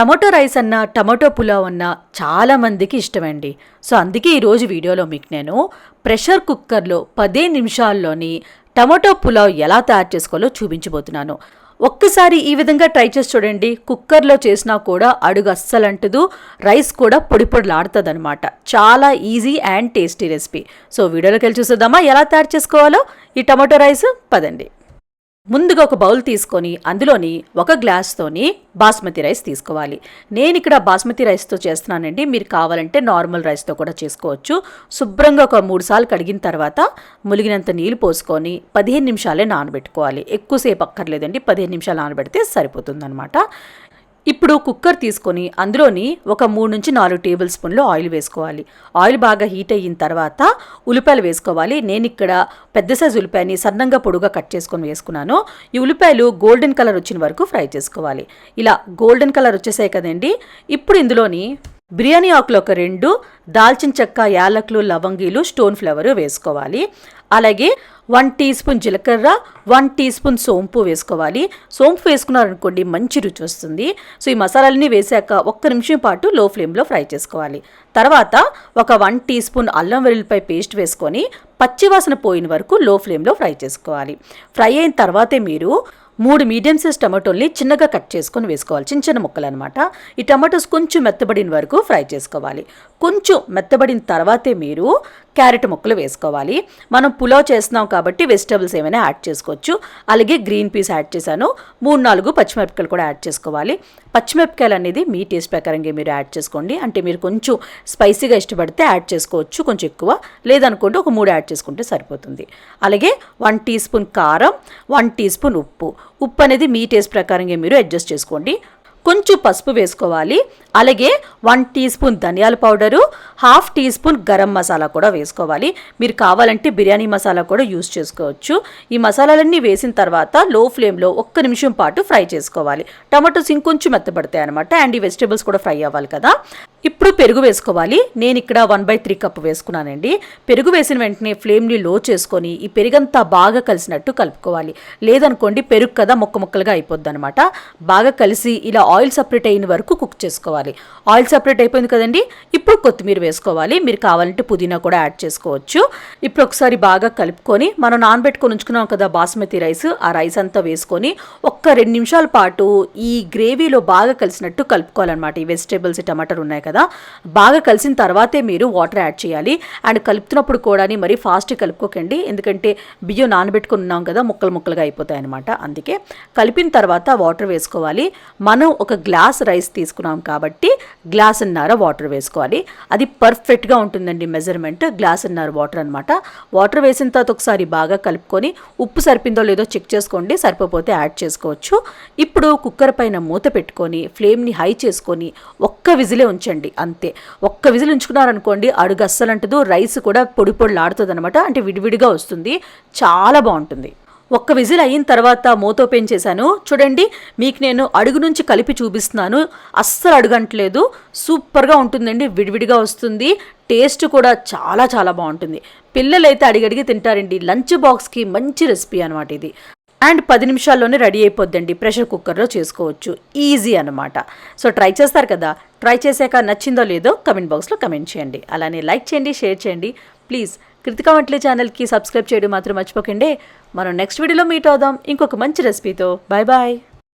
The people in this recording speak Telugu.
టమాటో రైస్ అన్న టమాటో పులావ్ అన్న చాలామందికి ఇష్టమండి. సో అందుకే ఈరోజు వీడియోలో మీకు నేను ప్రెషర్ కుక్కర్లో పదే నిమిషాల్లోని టమాటో పులావ్ ఎలా తయారు చేసుకోవాలో చూపించబోతున్నాను. ఒక్కసారి ఈ విధంగా ట్రై చేసి చూడండి. కుక్కర్లో చేసినా కూడా అడుగు అస్సలంటదు. రైస్ కూడా పొడి పొడిలాడుతుంది అనమాట చాలా easy and tasty recipe. So వీడియోలోకి వెళ్ళి చూసేద్దామా? ఎలా తయారు చేసుకోవాలో? ఈ టమాటో రైస్ పదండి. ముందుగా ఒక బౌల్ తీసుకొని అందులోని ఒక గ్లాస్తోని బాస్మతి రైస్ తీసుకోవాలి. నేను ఇక్కడ బాస్మతి రైస్తో చేస్తున్నానండి. మీరు కావాలంటే నార్మల్ రైస్తో కూడా చేసుకోవచ్చు. శుభ్రంగా ఒక మూడు సార్లు కడిగిన తర్వాత ములిగినంత నీళ్ళు పోసుకొని పదిహేను నిమిషాలే నానబెట్టుకోవాలి. ఎక్కువసేపు అక్కర్లేదండి. పదిహేను నిమిషాలు నానబెడితే సరిపోతుందన్నమాట. ఇప్పుడు కుక్కర్ తీసుకొని అందులోని ఒక మూడు నుంచి నాలుగు టేబుల్ స్పూన్లు ఆయిల్ వేసుకోవాలి. ఆయిల్ బాగా హీట్ అయిన తర్వాత ఉల్లిపాయలు వేసుకోవాలి. నేను ఇక్కడ పెద్ద సైజు ఉల్లిపాయని సన్నంగా పొడుగా కట్ చేసుకొని వేసుకున్నాను. ఈ ఉల్లిపాయలు గోల్డెన్ కలర్ వచ్చిన వరకు ఫ్రై చేసుకోవాలి. ఇలా గోల్డెన్ కలర్ వచ్చేసాయి కదండి. ఇప్పుడు ఇందులోని బిర్యానీ ఆకులు ఒక రెండు దాల్చిన చెక్క యాలకులు లవంగీలు స్టోన్ ఫ్లవర్ వేసుకోవాలి. అలాగే వన్ టీ స్పూన్ జీలకర్ర వన్ టీ స్పూన్ సోంపు వేసుకోవాలి. సోంపు వేసుకున్నారనుకోండి మంచి రుచి వస్తుంది. సో ఈ మసాలాలన్నీ వేసాక ఒక్క నిమిషం పాటు లో ఫ్లేమ్లో ఫ్రై చేసుకోవాలి. తర్వాత ఒక వన్ టీ స్పూన్ అల్లం వెల్లుల్లిపాయ పేస్ట్ వేసుకొని పచ్చివాసన పోయిన వరకు లో ఫ్లేమ్లో ఫ్రై చేసుకోవాలి. ఫ్రై అయిన తర్వాతే మీరు మూడు మీడియం సైజ్ టమాటోల్ని చిన్నగా కట్ చేసుకొని వేసుకోవాలి. చిన్న చిన్న ముక్కలు అనమాట ఈ టమాటోస్ కొంచెం మెత్తబడిన వరకు ఫ్రై చేసుకోవాలి. కొంచెం మెత్తబడిన తర్వాతే మీరు క్యారెట్ ముక్కలు వేసుకోవాలి. మనం పులావ్ చేస్తున్నాం కాబట్టి వెజిటబుల్స్ ఏమైనా యాడ్ చేసుకోవచ్చు. అలాగే గ్రీన్ పీస్ యాడ్ చేశాను. మూడు నాలుగు పచ్చిమిరపకాయలు కూడా యాడ్ చేసుకోవాలి. పచ్చిమిరపకాయలు అనేది మీ టేస్ట్ ప్రకారంగా మీరు యాడ్ చేసుకోండి. అంటే మీరు కొంచెం స్పైసీగా ఇష్టపడితే యాడ్ చేసుకోవచ్చు కొంచెం ఎక్కువ. లేదనుకోండి ఒక మూడు యాడ్ చేసుకుంటే సరిపోతుంది. అలాగే వన్ టీ స్పూన్ కారం వన్ టీ స్పూన్ ఉప్పు. ఉప్పు అనేది మీ టేస్ట్ ప్రకారంగా మీరు అడ్జస్ట్ చేసుకోండి. కొంచెం పసుపు వేసుకోవాలి. అలాగే వన్ టీ స్పూన్ ధనియాల powder half teaspoon garam masala కూడా వేసుకోవాలి. మీరు కావాలంటే బిర్యానీ మసాలా కూడా యూస్ చేసుకోవచ్చు. ఈ మసాలాలన్నీ వేసిన తర్వాత లో ఫ్లేమ్లో ఒక్క నిమిషం పాటు ఫ్రై చేసుకోవాలి. టమాటోస్ ఇంకొంచెం మెత్తబడతాయి అనమాట అండ్ ఈ వెజిటేబుల్స్ కూడా ఫ్రై అవ్వాలి కదా. ఇప్పుడు పెరుగు వేసుకోవాలి. నేను ఇక్కడ వన్ బై త్రీ కప్ వేసుకున్నానండి. పెరుగు వేసిన వెంటనే ఫ్లేమ్ని లో చేసుకొని ఈ పెరుగంతా బాగా కలిసినట్టు కలుపుకోవాలి. లేదనుకోండి పెరుగు కదా ముక్క ముక్కలుగా అయిపోద్ది అనమాట బాగా కలిసి ఇలా ఆయిల్ సపరేట్ అయిన వరకు కుక్ చేసుకోవాలి. ఆయిల్ సపరేట్ అయిపోయింది కదండి. ఇప్పుడు కొత్తిమీర వేసుకోవాలి. మీరు కావాలంటే పుదీనా కూడా యాడ్ చేసుకోవచ్చు. ఇప్పుడు ఒకసారి బాగా కలుపుకొని మనం నానబెట్టుకొని ఉంచుకున్నాం కదా బాస్మతి రైస్. ఆ రైస్ అంతా వేసుకొని ఒక్క రెండు నిమిషాల పాటు ఈ గ్రేవీలో బాగా కలిసినట్టు కలుపుకోవాలన్నమాట. ఈ వెజిటేబుల్స్ టమాటాలు ఉన్నాయి కదా. బాగా కలిసిన తర్వాతే మీరు వాటర్ యాడ్ చేయాలి. అండ్ కలుపుతున్నప్పుడు కూడా మరీ ఫాస్ట్ కలుపుకోకండి. ఎందుకంటే బియ్యం నానబెట్టుకుని ఉన్నాం కదా ముక్కలు ముక్కలుగా అయిపోతాయి అనమాట అందుకే కలిపిన తర్వాత వాటర్ వేసుకోవాలి. మనం ఒక గ్లాస్ రైస్ తీసుకున్నాం కాబట్టి గ్లాస్ అన్నర వాటర్ వేసుకోవాలి. అది పర్ఫెక్ట్గా ఉంటుందండి మెజర్మెంట్ గ్లాస్ అన్నర వాటర్ అనమాట వాటర్ వేసిన తర్వాత ఒకసారి బాగా కలుపుకొని ఉప్పు సరిపోయిందో లేదో చెక్ చేసుకోండి. సరిపోతే యాడ్ చేసుకోవచ్చు. ఇప్పుడు కుక్కర్ పైన మూత పెట్టుకొని ఫ్లేమ్ని హై చేసుకొని ఒక్క విజిలే ఉంచండి. అంతే. ఒక్క విజిల్ ఉంచుకున్నారనుకోండి అడుగు అస్సలు అంటదు రైస్ కూడా పొడి పొడిలాడుతుంది అనమాట అంటే విడివిడిగా వస్తుంది. చాలా బాగుంటుంది. ఒక్క విజిల్ అయిన తర్వాత మూత ఓపెన్ చేశాను. చూడండి మీకు నేను అడుగు నుంచి కలిపి చూపిస్తున్నాను. అస్సలు అడుగంటలేదు. సూపర్గా ఉంటుందండి. విడివిడిగా వస్తుంది. టేస్ట్ కూడా చాలా చాలా బాగుంటుంది. పిల్లలైతే అడిగడిగి తింటారండి. లంచ్ బాక్స్కి మంచి రెసిపీ అనమాట ఇది. అండ్ పది నిమిషాల్లోనే రెడీ అయిపోద్దండి. ప్రెషర్ కుక్కర్లో చేసుకోవచ్చు. ఈజీ అనమాట సో ట్రై చేస్తారు కదా? ట్రై చేశాక నచ్చిందో లేదో కమెంట్ బాక్స్లో కమెంట్ చేయండి. అలానే లైక్ చేయండి షేర్ చేయండి. ప్లీజ్ కృతికా వంటలే ఛానల్కి సబ్స్క్రైబ్ చేయడం మాత్రం మర్చిపోకండి. మనం నెక్స్ట్ వీడియోలో మీట్ అవుదాం. ఇంకొక మంచి రెసిపీతో. Bye bye.